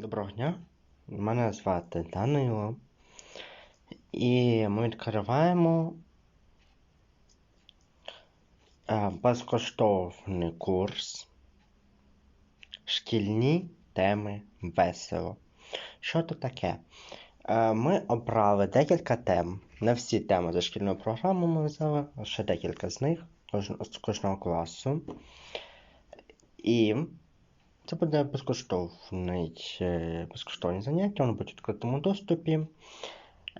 Доброго дня, мене звати Данило. І ми відкриваємо е, безкоштовний курс Шкільні теми весело. Що тут таке? Е, Ми обрали декілька тем. Не всі теми за шкільною програмою ми взяли, ще декілька з них з кожного класу. І це буде е, безкоштовні заняття, вони будуть в відкритому доступі.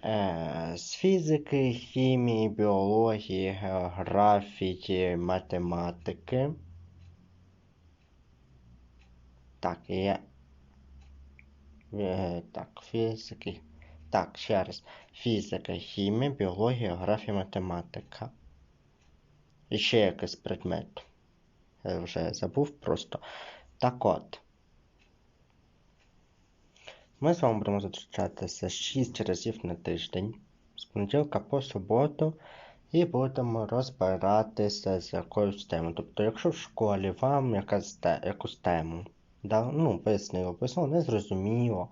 Е, З фізики, хімії, біології, географії, математики. Так, є. Е, Так, фізики. Так, ще раз. Фізика, хімія, біологія, географія, математика. І ще якийсь предмет. Я вже забув просто. Так от. Ми з вами будемо зустрічатися 6 разів на тиждень, з понеділка по суботу, і будемо розбиратися з якоюсь темою. Тобто, якщо в школі вам якась те, якусь тему да, ну, пояснило, пояснило, не зрозуміло,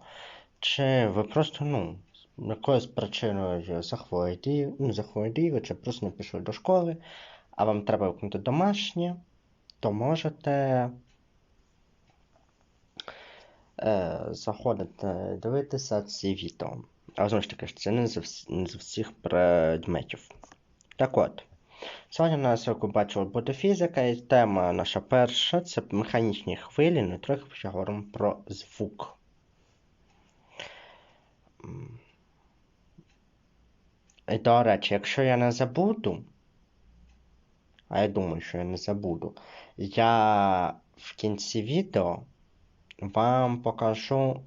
чи ви просто, ну, якоюсь причиною захворіли, ну, захворіли, чи просто не пішли до школи, а вам треба виконати домашнє, то можете е, заходити дивитися ці відео. А знову ж таки, це не з, вс- не з всіх предметів. Так от, сьогодні у нас, як ви бачили, буде фізика, і тема наша перша це механічні хвилі, ну трохи ще говоримо про звук. І до речі, якщо я не забуду, а я думаю, що я не забуду, я в кінці відео вам покажу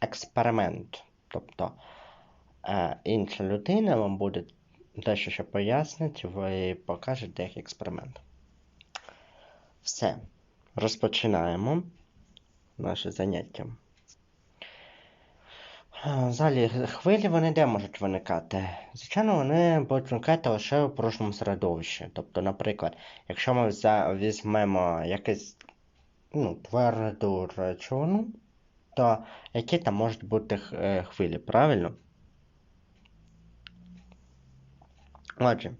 експеримент. Тобто е, інша людина вам буде дещо ще пояснить, ви покажете як експеримент. Все. Розпочинаємо наше заняття. Е, Взагалі, хвилі вони де можуть виникати? Звичайно, вони будуть виникати лише у порожньому середовищі. Тобто, наприклад, якщо ми візьмемо якийсь ну, тверду речовину, то які там можуть бути е, хвилі, правильно? Отже,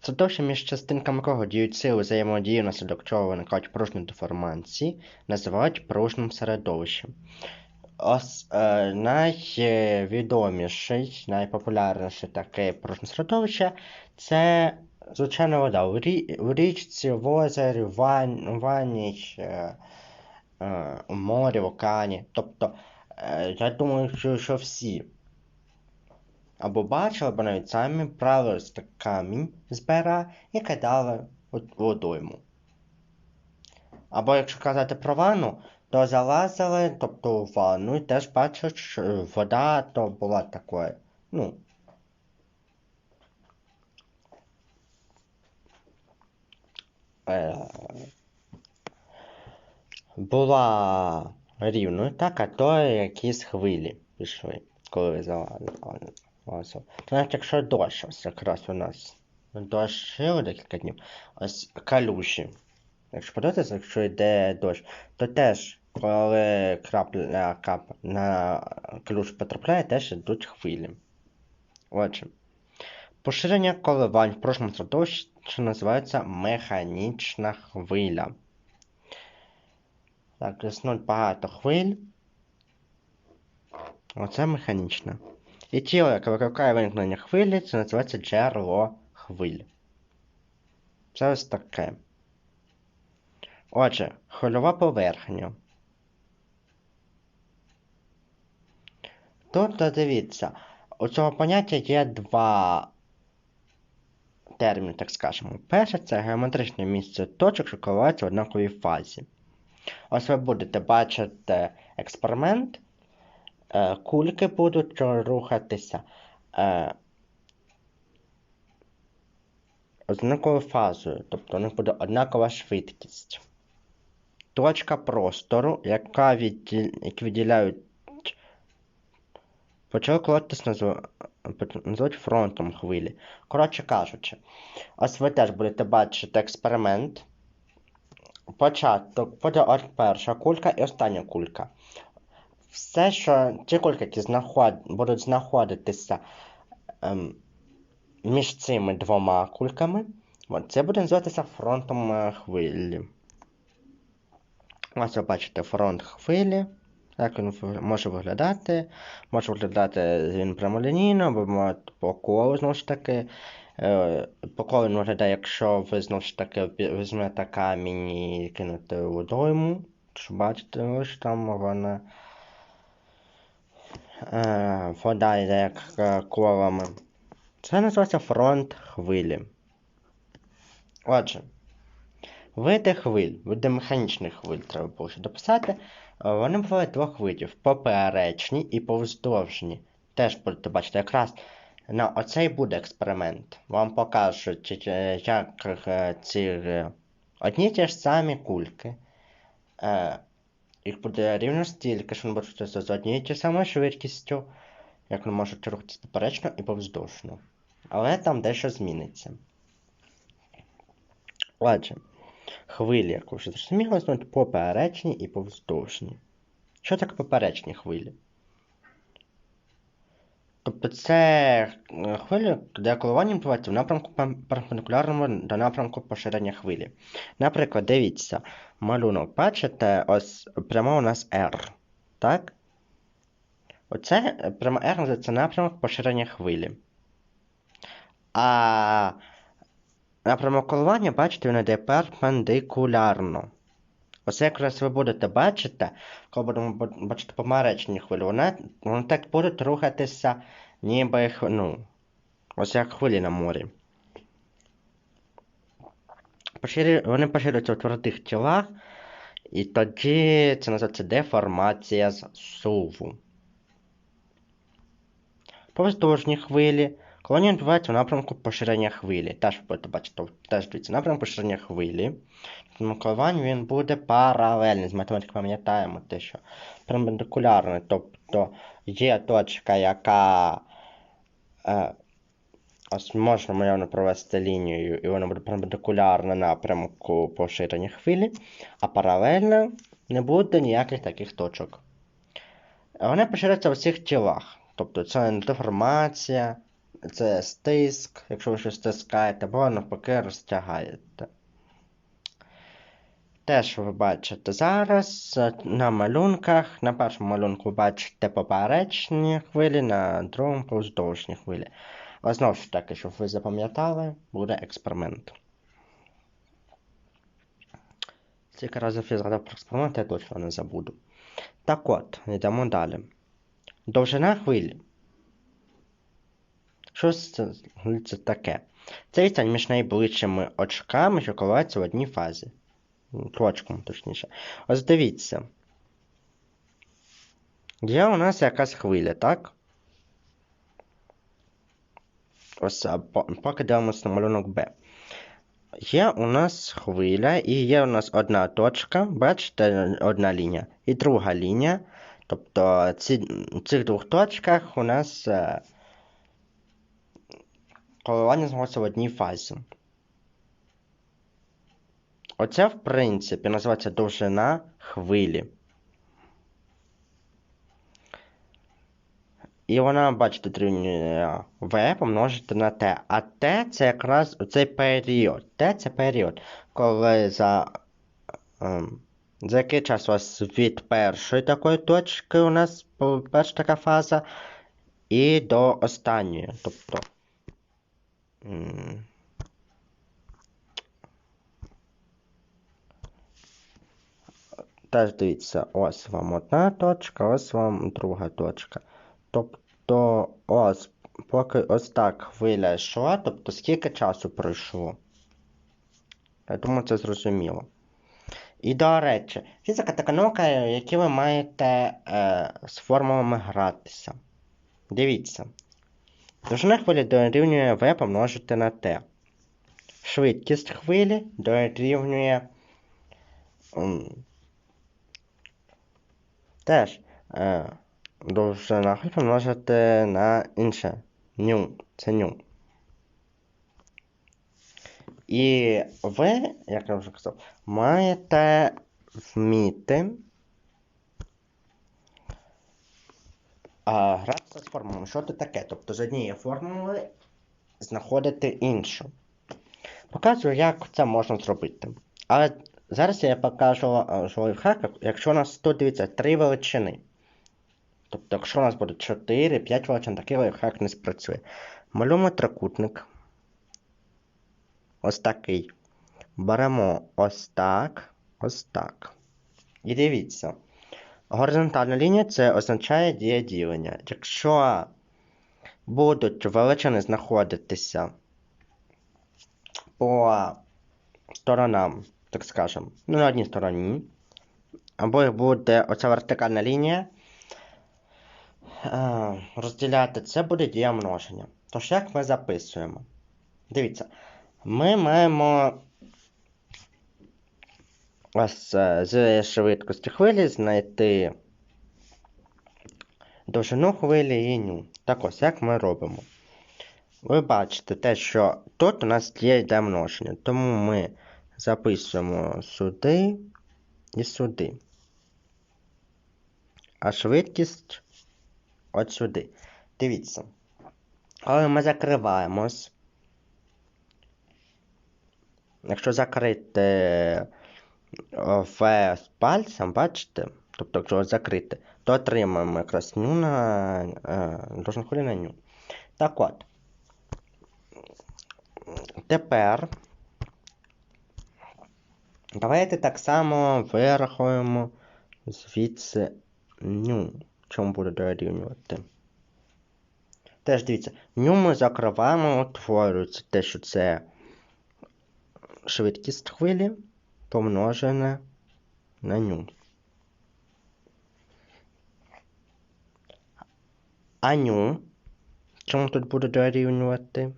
середовище між частинками якого діють сили взаємодії, внаслідок чого виникають пружні деформації, називають пружним середовищем. Ос, е, найвідоміший, найпопулярніший таке пружне середовище це звичайна вода. У річці, в озері, в ванні, е, е, у морі, в океані. Тобто, е, я думаю, що, всі або бачили, або навіть самі брали камінь з бера і кидали водойму. Або якщо казати про ванну, то залазили, тобто у ванну, і теж бачать, що вода то була такою, ну. Була рівною, так, а то якісь хвилі пішли, коли. То навіть якщо дощ, ось якраз у нас дощило декілька днів, ось калюші. Якщо подивитися, якщо йде дощ, то теж, коли крапля кап на калюшу потрапляє, теж йдуть хвилі. Отже, поширення коливань в прошлому середовищі називається механічна хвиля. Так, існують багато хвиль. Оце механічна. І тіло, яке викликає виникнення хвилі, це називається джерело хвиль. Це ось таке. Отже, хвильова поверхня. Тут дивіться, у цього поняття є два терміни, так скажемо. Перше це геометричне місце точок, що коливаються в однаковій фазі. Ось ви будете бачити експеримент. Е, Кульки будуть рухатися е, однаковою фазою, тобто у них буде однакова швидкість. Точка простору, яка відділяють почали колотись назв... називають фронтом хвилі. Коротше кажучи, ось ви теж будете бачити експеримент. Початок буде от перша кулька і остання кулька. все, що ті кульки, які знаход... будуть знаходитися ем, між цими двома кульками, це буде називатися фронтом е, хвилі. Ось ви бачите фронт хвилі. Як він може виглядати? Може виглядати він прямолінійно, або по колу, знову ж таки. Е, по колу він виглядає, якщо ви знову ж таки візьмете камінь і кинете водойму. Що бачите, ось там вона е, вода йде як е, колами. Це називається фронт хвилі. Отже, види хвиль, види механічних хвиль треба було ще дописати. Вони бувають двох видів: поперечні і повздовжні. Теж будете бачити, якраз на оцей буде експеримент. Вам покажуть, як е, ці одні ті ж самі кульки. Їх буде рівно стільки, що вони будуть з однією ті самою швидкістю, як вони можуть рухатися поперечно і повздовжно. Але там дещо зміниться. Отже, хвилі, як ви вже зрозуміли, існують поперечні і повздовжні. Що таке поперечні хвилі? Тобто це хвилі, де коливання відбувається в напрямку перпендикулярному до напрямку поширення хвилі. Наприклад, дивіться, малюнок, бачите, ось прямо у нас R. Так? Оце прямо R називається напрямок поширення хвилі. А напрямок коливання, бачите, він йде перпендикулярно. Оце якраз ви будете бачити, коли будемо бачити помаречні хвилі, вони, вони так будуть рухатися, ніби ну, ось як хвилі на морі. Поширю, вони поширюються в твердих тілах, і тоді це називається деформація зсуву. Повздовжні хвилі. Колонія відбувається в напрямку поширення хвилі. Теж будете бачити, теж дивіться, напрямок поширення хвилі. Тому він буде паралельний. З математики пам'ятаємо те, що перпендикулярний. Тобто є точка, яка е, ось можна мовно провести лінію, і вона буде перпендикулярна напрямку поширення хвилі, а паралельно не буде ніяких таких точок. Вони поширюються у всіх тілах. Тобто це не деформація, це стиск, якщо ви щось стискаєте, або навпаки розтягаєте. Теж ви бачите зараз на малюнках. На першому малюнку ви бачите поперечні хвилі, на другому повздовжні хвилі. Але знову ж таки, щоб ви запам'ятали, буде експеримент. Скільки разів я згадав про експеримент, я точно не забуду. Так от, йдемо далі. Довжина хвилі. Що це, це таке? Це відстань між найближчими очками, що коливаються в одній фазі. Точком, точніше. Ось дивіться. Є у нас якась хвиля, так? Ось поки дивимося на малюнок Б. Є у нас хвиля, і є у нас одна точка, бачите, одна лінія, і друга лінія. Тобто ці, в цих двох точках у нас е, коливання знаходиться в одній фазі. Оце, в принципі, називається довжина хвилі. І вона, бачите, дорівнює V помножити на T. А T це якраз цей період. T це період, коли за ем, за який час у вас від першої такої точки у нас перша така фаза, і до останньої. Тобто. Теж дивіться, ось вам одна точка, ось вам друга точка. Тобто, ось, поки ось так хвиля йшла, тобто скільки часу пройшло. Я думаю, це зрозуміло. І до речі, фізика така наука, які ви маєте е, з формулами гратися. Дивіться. Довжина хвилі дорівнює V помножити на T. Швидкість хвилі дорівнює. Теж е, довжина хвилі помножити на інше. Ню. Це ню. І ви, як я вже казав, маєте вміти а, з формулами. Що це таке? Тобто з однієї формули знаходити іншу. Показую, як це можна зробити. Але зараз я покажу лайфхак, якщо у нас тут дивіться три величини. Тобто, якщо у нас буде 4-5 величин, такий лайфхак не спрацює. Малюємо трикутник. Ось такий. Беремо ось так, ось так. І дивіться. Горизонтальна лінія це означає дія ділення. Якщо будуть величини знаходитися по сторонам, так скажемо, ну, на одній стороні, або буде оця вертикальна лінія розділяти, це буде дія множення. Тож, як ми записуємо? Дивіться, ми маємо ось е, з швидкості хвилі знайти довжину хвилі і ню. Так ось, як ми робимо. Ви бачите те, що тут у нас є йде множення, тому ми записуємо сюди і сюди. А швидкість от сюди. Дивіться. Коли ми закриваємось, якщо закрити в з пальцем, бачите? Тобто, якщо закрити, то отримаємо якраз ню на е, хвилі на ню. Так от. Тепер давайте так само вирахуємо звідси ню, чому буде дорівнювати. Теж дивіться, ню ми закриваємо, утворюється те, що це швидкість хвилі помножене на ню. А ню, чому тут буде дорівнювати?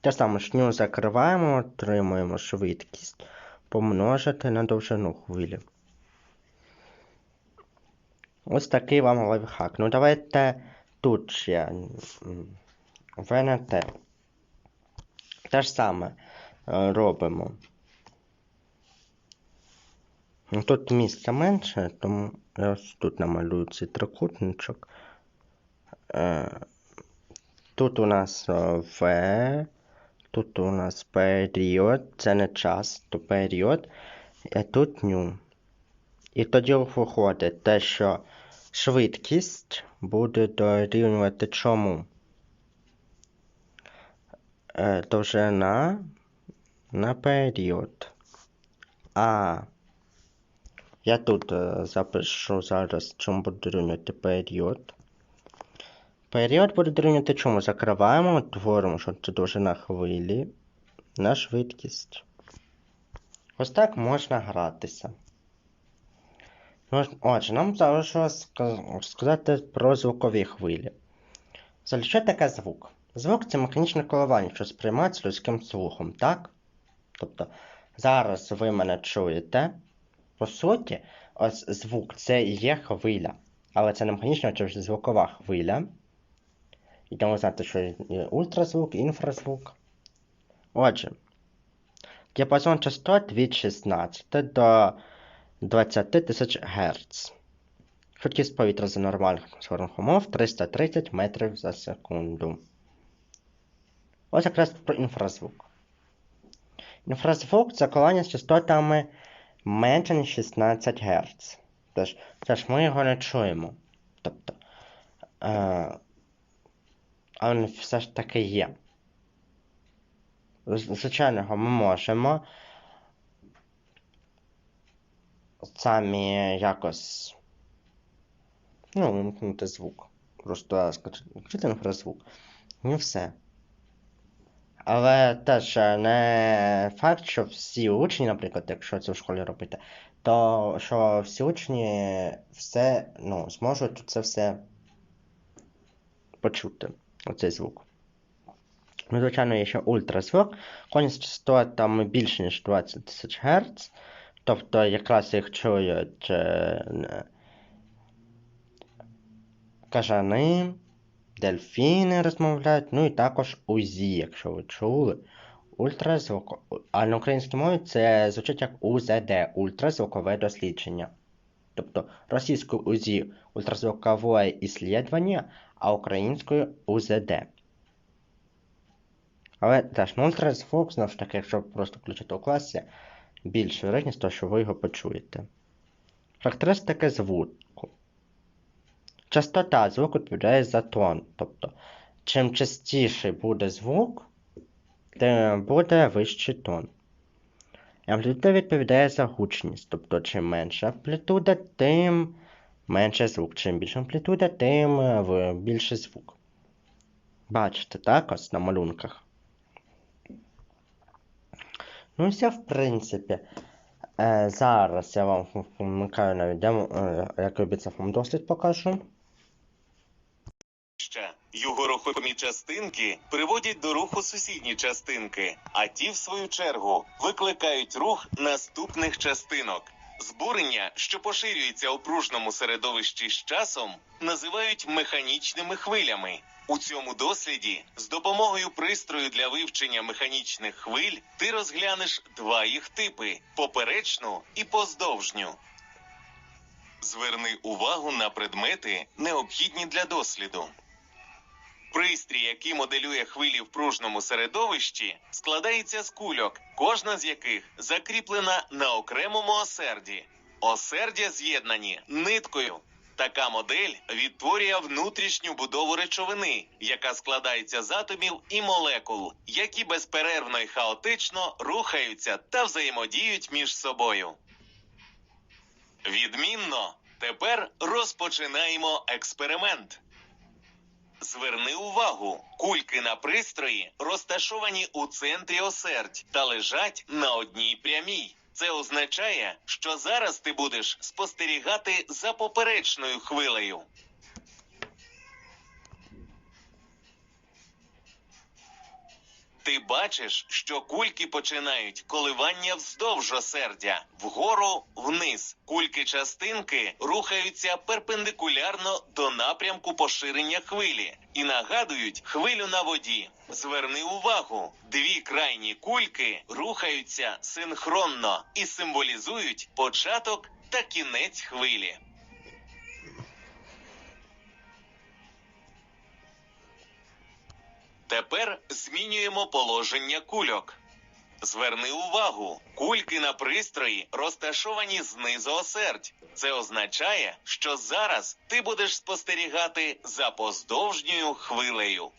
Те саме ж ню закриваємо, отримуємо швидкість помножити на довжину хвилі. Ось такий вам лайфхак. Ну давайте тут ще ВНТ. Те ж саме е, робимо. Ну, тут місця менше, тому я ось тут намалюю цей трикутничок. Е, тут у нас В, тут у нас період, це не час, то період, а тут ню. І тоді виходить те, що швидкість буде дорівнювати чому? Е, довжина на період. А я тут е, запишу зараз, чому буде дорівнювати період. Період буде дорівнювати чому? Закриваємо, творимо, що це довжина хвилі на швидкість. Ось так можна гратися. Отже, нам залишилось сказати про звукові хвилі. Що таке звук? Звук це механічне коливання, що сприймається людським слухом, так? Тобто, зараз ви мене чуєте. По суті, ось звук це є хвиля. Але це не механічна, це вже звукова хвиля. І тому знати, що є ультразвук, інфразвук. Отже, діапазон частот від 16 до 20 тисяч Гц. Швидкість повітря за нормальних атмосферних умов 330 метрів за секунду. Ось якраз про інфразвук. Інфразвук це колання з частотами менше ніж 16 Гц. Тож, тож ми його не чуємо. Тобто, е, але все ж таки є. Звичайно, ми можемо самі якось ну, вимкнути звук. Просто скачати інфразвук. І все. Але теж е, не факт, що всі учні, наприклад, якщо це в школі робити, то що всі учні все, ну, зможуть це все почути, оцей звук. Ну, звичайно, є ще ультразвук. Коність частотами більше, ніж 20 тисяч Гц. Тобто якраз їх чують е, кажани дельфіни розмовляють, ну і також УЗІ, якщо ви чули. Ультразвук. А на українській мові це звучить як УЗД ультразвукове дослідження. Тобто російською УЗІ ультразвуковое исследование, а українською УЗД. Але теж, ну ультразвук, знову ж таки, якщо просто включити у класі, більш вірогідність того, що ви його почуєте. Характеристики звуку. Частота звуку відповідає за тон. Тобто, чим частіший буде звук, тим буде вищий тон. Амплітуда відповідає за гучність. Тобто, чим менша амплітуда, тим менше звук. Чим більша амплітуда, тим е, більший звук. Бачите, так, ось на малюнках. Ну, все, в принципі. Е, зараз я вам вмикаю навіть демо, е, як і вам дослід покажу. Рухомі частинки приводять до руху сусідні частинки, а ті, в свою чергу, викликають рух наступних частинок. Збурення, що поширюється у пружному середовищі з часом, називають механічними хвилями. У цьому досліді з допомогою пристрою для вивчення механічних хвиль ти розглянеш два їх типи: поперечну і поздовжню. Зверни увагу на предмети, необхідні для досліду. Пристрій, який моделює хвилі в пружному середовищі, складається з кульок, кожна з яких закріплена на окремому осерді. Осердя з'єднані ниткою. Така модель відтворює внутрішню будову речовини, яка складається з атомів і молекул, які безперервно і хаотично рухаються та взаємодіють між собою. Відмінно, тепер розпочинаємо експеримент. Зверни увагу, кульки на пристрої розташовані у центрі осердь та лежать на одній прямій. Це означає, що зараз ти будеш спостерігати за поперечною хвилею. Ти бачиш, що кульки починають коливання вздовж осердя, вгору вниз. Кульки частинки рухаються перпендикулярно до напрямку поширення хвилі і нагадують хвилю на воді. Зверни увагу, дві крайні кульки рухаються синхронно і символізують початок та кінець хвилі. Тепер змінюємо положення кульок. Зверни увагу, кульки на пристрої розташовані знизу осердь. Це означає, що зараз ти будеш спостерігати за поздовжньою хвилею.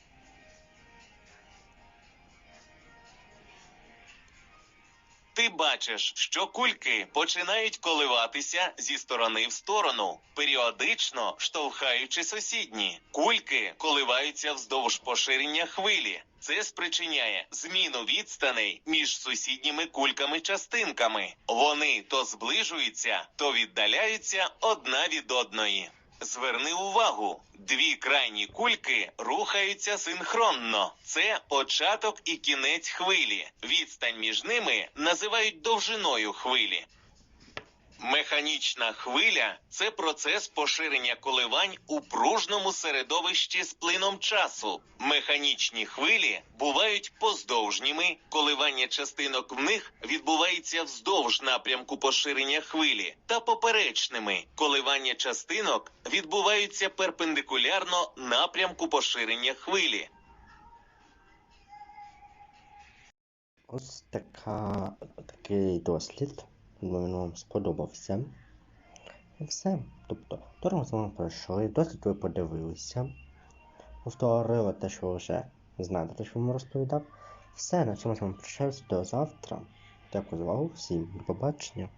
Ти бачиш, що кульки починають коливатися зі сторони в сторону, періодично штовхаючи сусідні. Кульки коливаються вздовж поширення хвилі. Це спричиняє зміну відстаней між сусідніми кульками-частинками. Вони то зближуються, то віддаляються одна від одної. Зверни увагу, дві крайні кульки рухаються синхронно. Це початок і кінець хвилі. Відстань між ними називають довжиною хвилі. Механічна хвиля це процес поширення коливань у пружному середовищі з плином часу. Механічні хвилі бувають поздовжніми, коливання частинок в них відбувається вздовж напрямку поширення хвилі, та поперечними коливання частинок відбуваються перпендикулярно напрямку поширення хвилі. Ось така, такий дослід. Думаю, він вам сподобався. І все. Тобто, дорого з вами пройшли, досить ви подивилися. Повторили те, що ви вже знаєте, те, що вам розповідав. Все, на цьому з вами прощаюся до завтра. Дякую за увагу всім. До побачення.